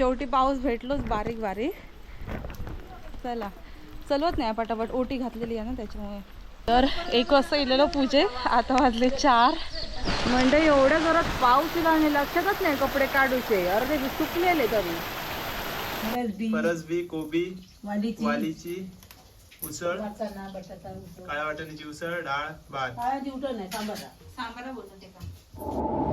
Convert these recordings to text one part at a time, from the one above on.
शेवटी पाऊस भेटलोच बारीक बारीक. चला चलवत नाही पटापट. ओटी घातलेली आहे ना त्याच्यामुळे. तर एक वाजता गेलेलो पूजे आता वाजले चार. म्हणजे एवढ्या जोरात पाऊस येला आणि लक्षातच नाही कपडे काढूचे. अर्धे सुकलेले तरी. परसबी कोबी वालीची. उसळ. काळ्या वाटाण्याची उसळ? डाळ भात. सांबारा सांबारा बोलतो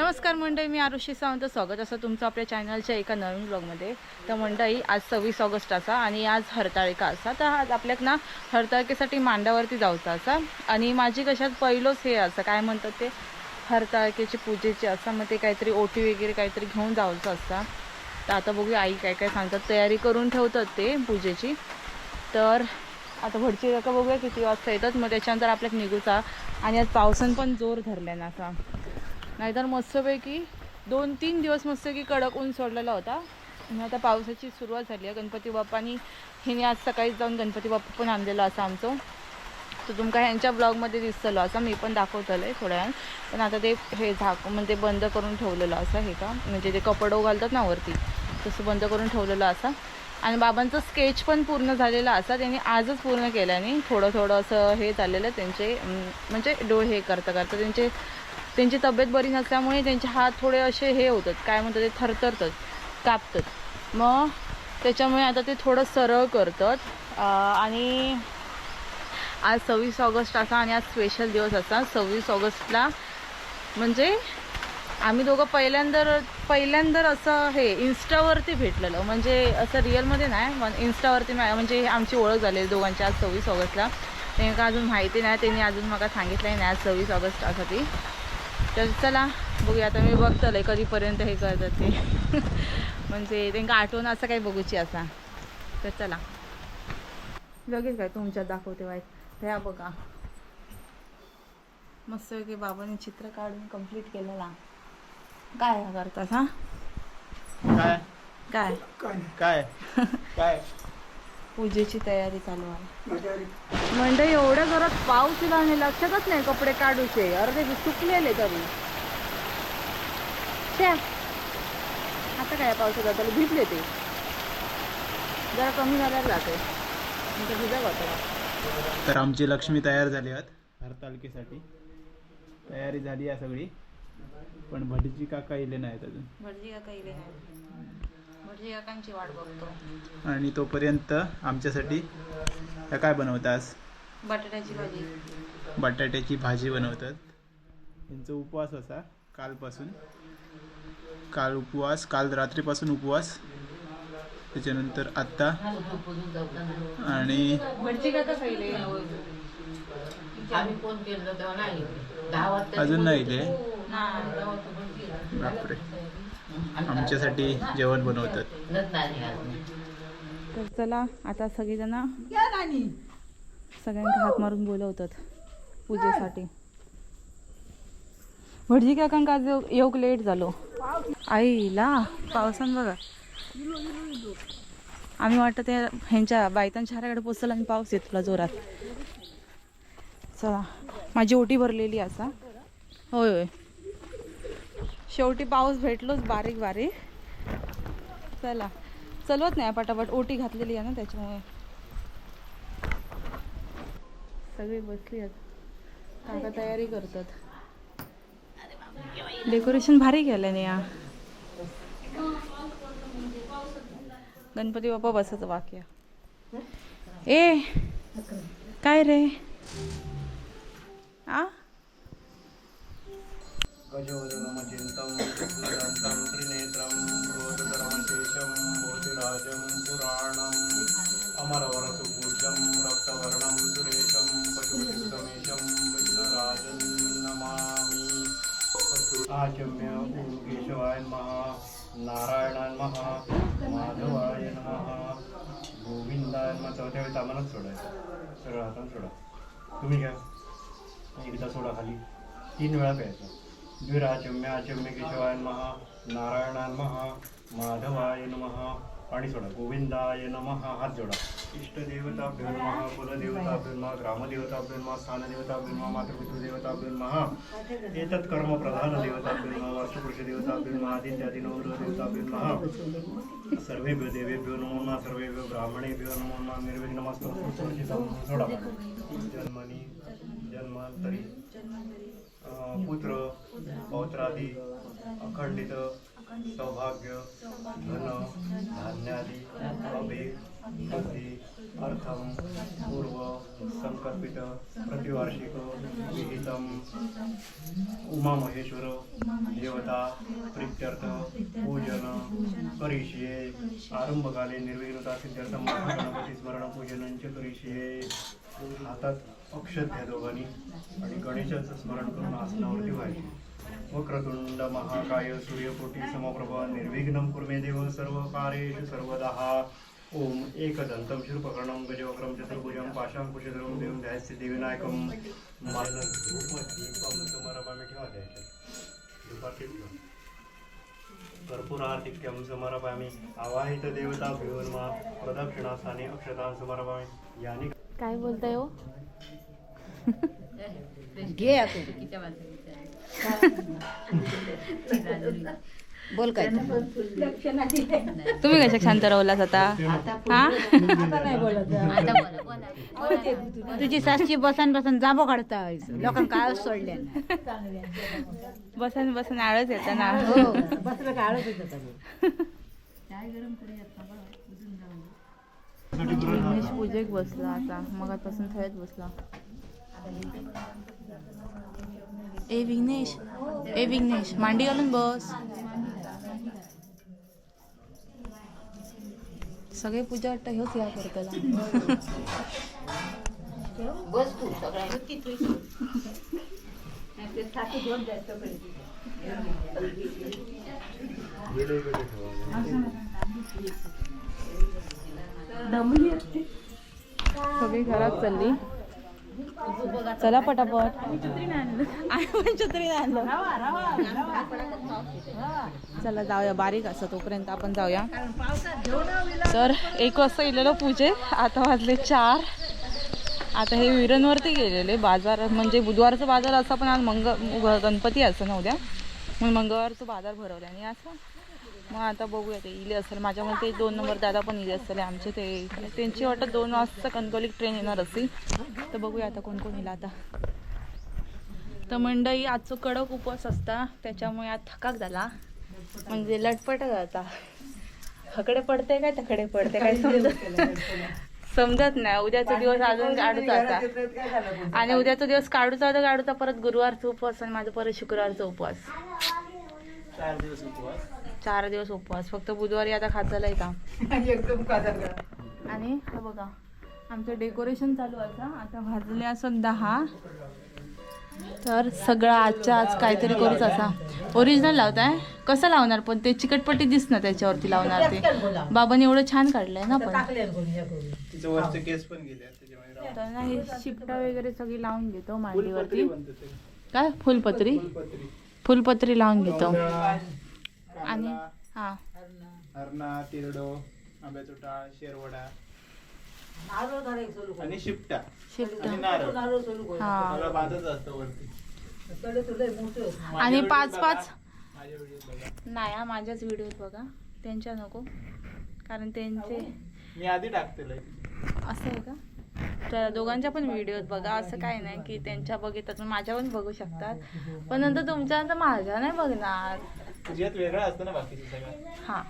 नमस्कार मंडळी मी आरुषी सावंत. स्वागत असं तुमचं आपल्या चॅनलच्या एका नवीन ब्लॉगमध्ये. तर मंडळी आज सव्वीस ऑगस्ट असा आणि आज हरताळिका असा. तर आज आपल्याक ना हरताळकेसाठी मांडावरती जाऊचा असा. आणि माझी कशात पहिलोच हे असं काय म्हणतात ते? हरताळकेची पूजेची असं. मग ते काहीतरी ओटी वगैरे काहीतरी घेऊन जायचं असतं तर आता बघूया आई काय काय सांगतात. तयारी करून ठेवतात ते पूजेची. तर आता भटची रका बघूया किती वाजता येतात. मग त्याच्यानंतर आपल्याक निघूचा. आणि आज पावसान पण जोर धरल्यानं असा. नाहीतर मस्तपैकी दोन तीन दिवस मस्तपैकी कडक ऊन सोडलेला होता. आणि आता पावसाची सुरुवात झाली आहे. गणपती बाप्पानी हिने आज सकाळी जाऊन गणपती बाप्पा पण आणलेला असा आमचं. तर तुमका ह्यांच्या ब्लॉगमध्ये दिसतलो असं मी पण दाखवतलं आहे थोड्या वेळान. पण आता ते हे झाक म्हणजे बंद करून ठेवलेलं असं हे का? म्हणजे ते कपडं घालतात ना वरती तसं बंद करून ठेवलेलं असा. आणि बाबांचं स्केच पण पूर्ण झालेलं असा. त्यांनी आजच पूर्ण केलं थोडं थोडं असं हे चाललेलं त्यांचे म्हणजे डोळे हे करता करता त्यांचे त्यांची तब्येत बरी नसल्यामुळे त्यांचे हात थोडे असे हे होतात काय म्हणतात ते थरथरतात कापतात. मग त्याच्यामुळे आता ते थोडं सरळ करतात. आणि आज सव्वीस ऑगस्ट असा आणि आज स्पेशल दिवस असा. सव्वीस ऑगस्टला म्हणजे आम्ही दोघं पहिल्यांदा पहिल्यांदा असं हे इन्स्टावरती भेटलेलं. म्हणजे असं रिअलमध्ये नाही पण इन्स्टावरती मा- म्हणजे आमची ओळख झाली दोघांची आज सव्वीस ऑगस्टला. त्यांना अजून माहिती नाही त्यांनी अजून मला सांगितलं नाही आज सव्वीस ऑगस्ट असं ती. तर चला बघूया. आता मी बघतलं कधीपर्यंत हे करतात ते. म्हणजे त्यांना आठवण असं काही बघूची असा तर चला. लगेच काय तुमच्यात दाखवते वाईट ह्या बघा. मस्त की बाबांनी चित्र काढून कंप्लीट केलेला. काय हा करतात हा काय? काय? काय? काय? पूजेची तयारी चालू आहे. म्हणजे एवढ्या जोरात पाऊस येला आणि लक्षातच नाही कपडे काढूचे. अर्धे सुकलेले तरी. आता काय पावसात आता भिजले ते. जरा कमी झाल्यावर जाते. भिजा होतं तर आमची लक्ष्मी तयार झाली आहेत हरतालिकेसाठी तयारी झाली आहे सगळी. पण भटजी काका येले नाहीत अजून. भटजी काका इले नाही काकांची वाट बघतो. आणि तोपर्यंत आमच्यासाठी काय बनवतास बटाट्याची भाजी. बटाट्याची भाजी बनवतात. त्यांचा उपवास असा कालपासून. काल उपवास काल रात्रीपासून उपवास. त्याच्यानंतर आत्ता. आणि अजून नाही बापरे. आमच्यासाठी जेवण बनवतात. तर चला आता सगळेजण सगळ्यांना हात मारून बोलवतात पूजेसाठी. भटजी काकांका आज येऊ- येऊक लेट झालो. आईला पावसान बघा. आम्ही वाटतं ते ह्यांच्या बायतांच्या शहराकडे पोचल आणि पाऊस येतला जोरात. चला माझी ओटी भरलेली असा होय होय. शेवटी पाऊस भेटलोच बारीक बारीक. चला चलवत नाही पटापट. ओटी घातलेली आहे ना त्याच्यामुळे. सगळी बसली आहेत. काका तयारी करतात. डेकोरेशन भारी केलं नाही या गणपती बाप्पा बसायचं वाक्य ए काय रे? आ? गजोदरमचिन्तं शुक्लदन्तं त्रिनेत्रं रोदधर्मशेषं मोतिराजं पुराणम् अमरवरसुपूज्यं रक्तवर्णं सुरेशं पशुपतिसमेशं विघ्नराजं नमामि। आचम्य केशवाय नमः। नारायणाय नमः। माधवाय नमः। गोविंदाय नमः। चौथ्या वेळेस आम्हालाच सोडायचं. सरळ हातानं सोडा. तुम्ही घ्या. एकदा सोडा खाली. तीन वेळा प्यायचं. द्विराचम्य आचम्य केशवाय महा नारायणान महा माधवाय नमः। आणि सोडा गोविंदाय नमः। हात जोडा। इष्टदेवताभ्यो नमः कुलदेवताभ्यो ब्रह्मा ग्रामदेवताभ्यो नमः स्थानदेवताभ्यो नमः मातृपितृदेवताभ्यो ब्रह्मा एतत् कर्म प्रधानदेवताभ्यो नमः वर्षपुरुषदेवताभ्यो ब्रह्मा आदित्यादिनवदेवताभ्यो नमः। सर्वेभ्यो देवेभ्यो नमो नमः सर्वेभ्यो ब्राह्मणेभ्यो नमो नमः निर्विघ्नमस्तु सोडा। जन्मनी जन्मांतरी पुत्र पौत्रादी अखंडित सौभाग्य धन धान्यादी अभेद बुद्धी अर्थम पूर्व संकल्पित प्रतिवार्षिक उमा महेश्वरं देवता प्रीत्यर्थ पूजन करिष्ये आरंभकाले निर्विघ्नता सिद्धार्थ महागणपती स्मरण पूजनांचे करिष्ये हातात अक्षत घ्या दोघांनी। आणि गणेशाचं स्मरण करून आसनावरती व्हायचे. वक्रतुंड महाकाय सूर्यकोटी समप्रभा निर्विघ्न कुर्मे देव सर्व कार्येषु सर्वदहा ओम एकदन्तं शिल्पकर्णं गजवक्रं चतुर्भुजं पाशाङ्कुशधरं देवं ध्यायस्य देविनायकं मानस रूपमध्ये समरभामी ठेवा द्यायचे दुपारचे ठेवा कर्पूरार्तिक्यं समर्पयामि. आवाहित देवता मा प्रदक्षिणास्थाने अक्षतां समर्पयामि. यानी काय बोलताय हो? घे बोल काय. तुम्ही कशा शांत राहुलास आता? हा? नाही बोलत. आता बोला. बोला. तुझी सासची बसन बसन जाबो काढता. लोकांना काय सोडले. बसन बसन आळच येतं ना. हो. बसलं. विघ्नेश पूजेक बसला आता. मगापासून थळ्यात बसला. ए विघ्नेश ए विघ्नेश मांडी घालून बस. सगळे पूजा वाटतं ह्योच या करतला बस तू सगळ्या सगळी घरात चालली. चला पटापट. छत्री आणलं. चला जाऊया बारीक असं तोपर्यंत आपण जाऊया. तर एक वाजता गेलेलो पूजे आता वाजले चार. आता हे विरणवरती गेलेले बाजार म्हणजे बुधवारचं बाजार असं पण आज मंग गणपती असं नव्हत्या. उद्या मग मंगळवारचं बाजार भरवला. आणि असं मग आता बघूया ते इले असेल. माझ्या मते दोन नंबर दादा पण इले असेल. आमचे ते त्यांची वाटत दोन वाजता कणकवलीत ट्रेन येणार असेल. तर बघूया आता कोण कोण येईल आता. तर मंडई आजचं कडक उपवास असता. त्याच्यामुळे आज थकाक झाला. म्हणजे लटपट जाता हकडे पडते काय? तकडे पडते काय? समजत समजत नाही. उद्याचा दिवस अजून काढूचा असा आणि उद्याचा दिवस काढूचा होता काढूचा. परत गुरुवारचा उपवास आणि माझा परत शुक्रवारचा उपवास. चार दिवस उपवास. चार दिवस उपवास. फक्त बुधवारी आता येता एकदम कादर आणि हा बघा आमचं डेकोरेशन चालू आहे आता भाजले असं दहा. तर सगळं आजच्या आज काहीतरी करूच असा. ओरिजिनल लावताय? कसं लावणार पण? ते चिकटपट्टी दिसणार त्याच्यावरती लावणार ते. बाबांनी एवढं छान काढलंय ना पण. तर हे शिपटा वगैरे सगळी लावून घेतो मांडीवरती. काय? फुलपत्री? फुलपत्री. फुलपत्री लावून घेतो. आणि हा. हरणा. तिरडो आंब्याचा टाळ शेरवडा. आणि शिपटा. शिपटा. आणि नारळ. हा. सगळं बांधत असतं वरती. आणि पाच पाच. माझ्या बघा. नाही हा माझ्याच व्हिडिओत बघा. त्यांच्या नको. कारण त्यांचे मी आधी टाकतेल असं आहे का? तर दोघांच्या पण व्हिडिओत बघा. असं काही नाही की त्यांच्या बघितलं माझ्या पण बघू शकतात. पण नंतर तुमच्या नंतर माझ्या नाही बघणार. हा.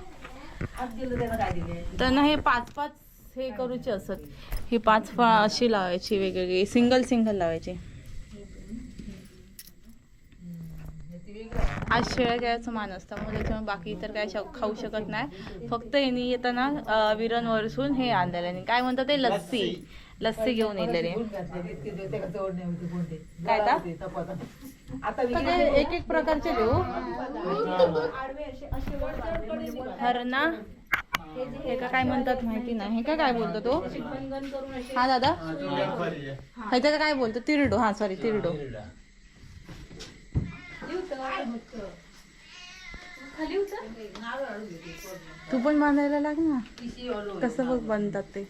तर ना हे पाच पाच हे करूचे असत. ही पाच फळ अशी लावायची वेगवेगळी. सिंगल सिंगल लावायची. आज शेळ्या घ्यायचं मान असतं. मग त्याच्यामुळे बाकी तर काय खाऊ शकत नाही. फक्त यांनी येताना अं, विरणवरसून हे आणलेलं. काय म्हणतात ते? लस्सी. लस्सी घेऊन येलेले काय ता? सगळे एक एक प्रकारचे देऊ. हरणा. हे का काय म्हणतात माहिती नाही. हे का काय बोलतो तो? हा दादा? ह्याचं का काय बोलतो? तिरडो. हा सॉरी तिरडो. तू पण बांधायला लाग ना. कसं बघ बांधतात ते.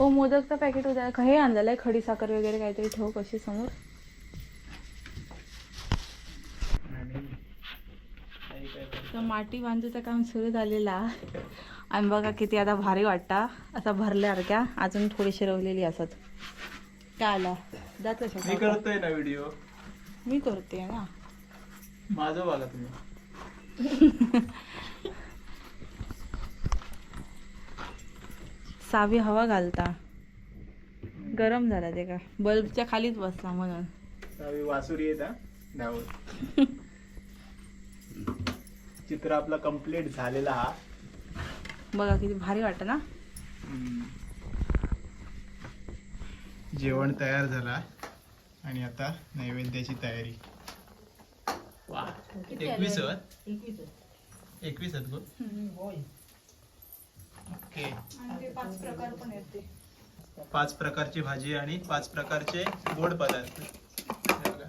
ओ मोदकचं पॅकेट उद्या हे आणलेलं आहे खडी साखर वगैरे काहीतरी ठेव कशी समोर? तर माती बांधूचं काम सुरू झालेलं. आणि बघा किती आता भारी वाटता. असा भरल्यासारख्या अजून थोडीशी रवलेली असत. काय आला जात कशा मी करतोय ना व्हिडिओ मी करते ना. माझं बघा तुम्ही. सावी हवा घालता. गरम झाला ते का? बल्बच्या खालीच बसला म्हणून. वासुरी येत हा? धावत चित्र आपला कंप्लीट झालेला हा. बघा किती भारी वाटत ना? जेवण तयार झाला आणि आता नैवेद्याची तयारी. वा एकवीस एकवीस आहेत गो. ओके. पाच प्रकार पण येते पाच प्रकारची भाजी आणि पाच प्रकारचे गोड पदार्थ. हे बघा.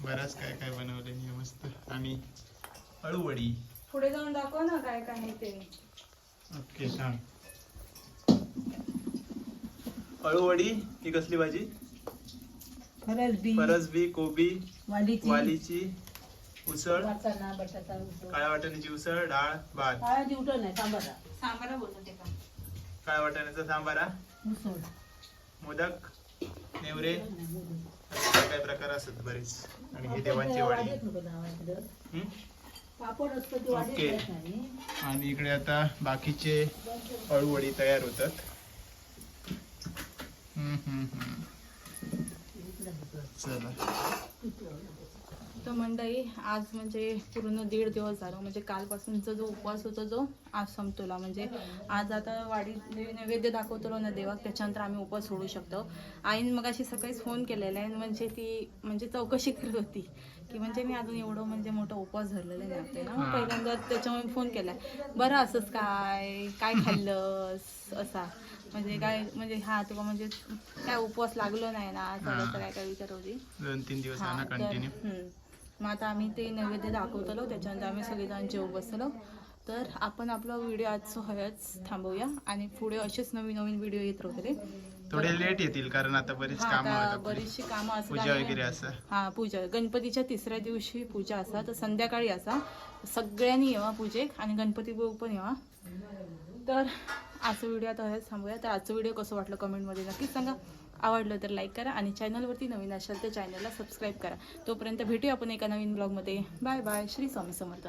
बरंच काय काय बनवले मस्त. आणि अळूवडी पुढे जाऊन दाखव ना काय काय आहे ते. ओके सांग. अळूवडी ही कसली भाजी? खरंच बी फरसबी कोबी वालीची. वालीची उसळ? वाटाणा बटाटा उसळ. काळ्या वाटाण्याची उसळ? डाळ भात. नाही सांबारा. सांबारा बोलतो ते का? काळ्या वाटाण्याचा सांबारा? उसळ. मोदक? नेवरे? असे काय काय प्रकार असतात बरेच. आणि ही देवांची वाडी. हम्म? पापड असतो ती वाढीत ओके. नाही. आणि इकडे आता बाकीचे अळूवडी तयार होतात. हम्म, हम्म, हम्म. चला. तर मंडळी आज म्हणजे पूर्ण दीड दिवस झालो. म्हणजे कालपासूनचा जो उपवास होता जो आज संपतोला. म्हणजे आज आता वाडी नैवेद्य दाखवतो ना देवाक त्याच्यानंतर आम्ही उपवास सोडू शकतो. आईन मग अशी सकाळीच फोन केलेला आहे म्हणजे ती म्हणजे चौकशी करत होती. की म्हणजे मी अजून एवढं म्हणजे मोठा उपवास धरलेला नाही आपले ना पहिल्यांदा त्याच्यामुळे फोन केलाय. बरं असंच काय? काय खाल्लंस? असा. म्हणजे काय म्हणजे हा तुला म्हणजे काय उपवास लागलो नाही ना? असं काय काय विचार होती? दोन तीन दिवस मग आता आम्ही ते नैवेद्य दाखवतलो त्याच्यानंतर आम्ही सगळेजण जेव बसलो. तर आपण आपला व्हिडिओ आज हयच थांबवूया आणि पुढे असेच नवीन नवीन व्हिडिओ येत राहते थोडे लेट येतील कारण आता बरीच कामं. बरीचशी कामं असतात पूजा वगैरे असं. हा पूजा. गणपतीच्या तिसऱ्या दिवशी पूजा असा तर संध्याकाळी असा. सगळ्यांनी येवा पूजेक आणि गणपती बघू पण येवा. तर आजचा व्हिडिओ आता हेच थांबूया. तर आजचं व्हिडिओ कसं वाटलं कमेंटमध्ये नक्कीच सांगा. आवडलं तर लाईक करा आणि चॅनलवरती नवीन असाल तर चॅनलला सबस्क्राईब करा. तोपर्यंत भेटूया आपण एका नवीन ब्लॉगमध्ये बाय बाय श्री स्वामी समर्थ.